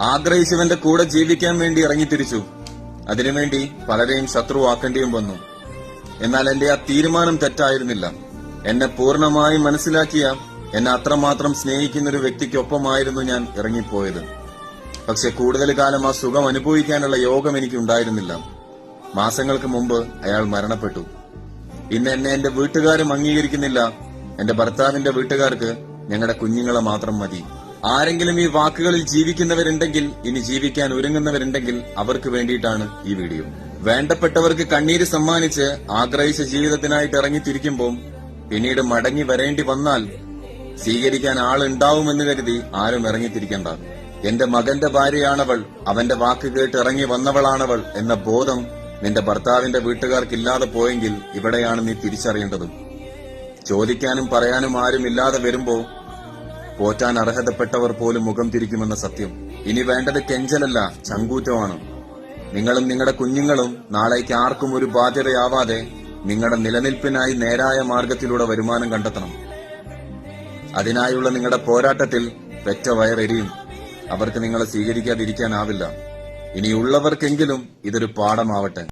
ആഗ്രഹിച്ചവന്റെ കൂടെ ജീവിക്കാൻ വേണ്ടി ഇറങ്ങിത്തിരിച്ചു. അതിനുവേണ്ടി പലരെയും ശത്രുവാക്കേണ്ടിയും വന്നു. എന്നാൽ എന്റെ ആ തീരുമാനം തെറ്റായിരുന്നില്ല. എന്നെ പൂർണമായി മനസ്സിലാക്കിയ എന്നെ അത്രമാത്രം സ്നേഹിക്കുന്ന ഒരു വ്യക്തിക്കൊപ്പമായിരുന്നു ഞാൻ ഇറങ്ങിപ്പോയത്. പക്ഷെ കൂടുതൽ കാലം ആ സുഖം അനുഭവിക്കാനുള്ള യോഗം എനിക്ക് ഉണ്ടായിരുന്നില്ല മാസങ്ങൾക്ക് മുമ്പ് അയാൾ മരണപ്പെട്ടു. ഇന്ന് എന്നെ എന്റെ വീട്ടുകാരും അംഗീകരിക്കുന്നില്ല. എന്റെ ഭർത്താവിന്റെ വീട്ടുകാർക്ക് ഞങ്ങളുടെ കുഞ്ഞുങ്ങളെ മാത്രം മതി. ആരെങ്കിലും ഈ വാക്കുകളിൽ ജീവിക്കുന്നവരുണ്ടെങ്കിൽ ഇനി ജീവിക്കാൻ ഒരുങ്ങുന്നവരുണ്ടെങ്കിൽ അവർക്ക് വേണ്ടിയിട്ടാണ് ഈ വീഡിയോ. വേണ്ടപ്പെട്ടവർക്ക് കണ്ണീര് സമ്മാനിച്ച് ആഗ്രഹിച്ച ജീവിതത്തിനായിട്ട് ഇറങ്ങിത്തിരിക്കുമ്പോൾ പിന്നീട് മടങ്ങി വരേണ്ടി വന്നാൽ സ്വീകരിക്കാൻ ആളുണ്ടാവുമെന്ന് കരുതി ആരും ഇറങ്ങിത്തിരിക്കണ്ട. എന്റെ മകന്റെ ഭാര്യയാണവൾ അവന്റെ വാക്ക് കേട്ട് ഇറങ്ങി വന്നവളാണവൾ എന്ന ബോധം നിന്റെ ഭർത്താവിന്റെ വീട്ടുകാർക്ക് ഇല്ലാതെ പോയെങ്കിൽ ഇവിടെയാണ് നീ തിരിച്ചറിയേണ്ടത്. ചോദിക്കാനും പറയാനും ആരും ഇല്ലാതെ വരുമ്പോ പോറ്റാൻ അർഹതപ്പെട്ടവർ പോലും മുഖം തിരിക്കുമെന്ന സത്യം. ഇനി വേണ്ടത് കെഞ്ചലല്ല ചങ്കൂറ്റമാണ്. നിങ്ങളും നിങ്ങളുടെ കുഞ്ഞുങ്ങളും നാളേക്ക് ആർക്കും ഒരു ബാധ്യതയാവാതെ നിങ്ങളുടെ നിലനിൽപ്പിനായി നേരായ മാർഗത്തിലൂടെ വരുമാനം കണ്ടെത്തണം. അതിനായുള്ള നിങ്ങളുടെ പോരാട്ടത്തിൽ പെറ്റ വയറെരിയും. അവർക്ക് നിങ്ങളെ സ്വീകരിക്കാതിരിക്കാനാവില്ല. ഇനിയുള്ളവർക്കെങ്കിലും ഇതൊരു പാഠമാവട്ടെ.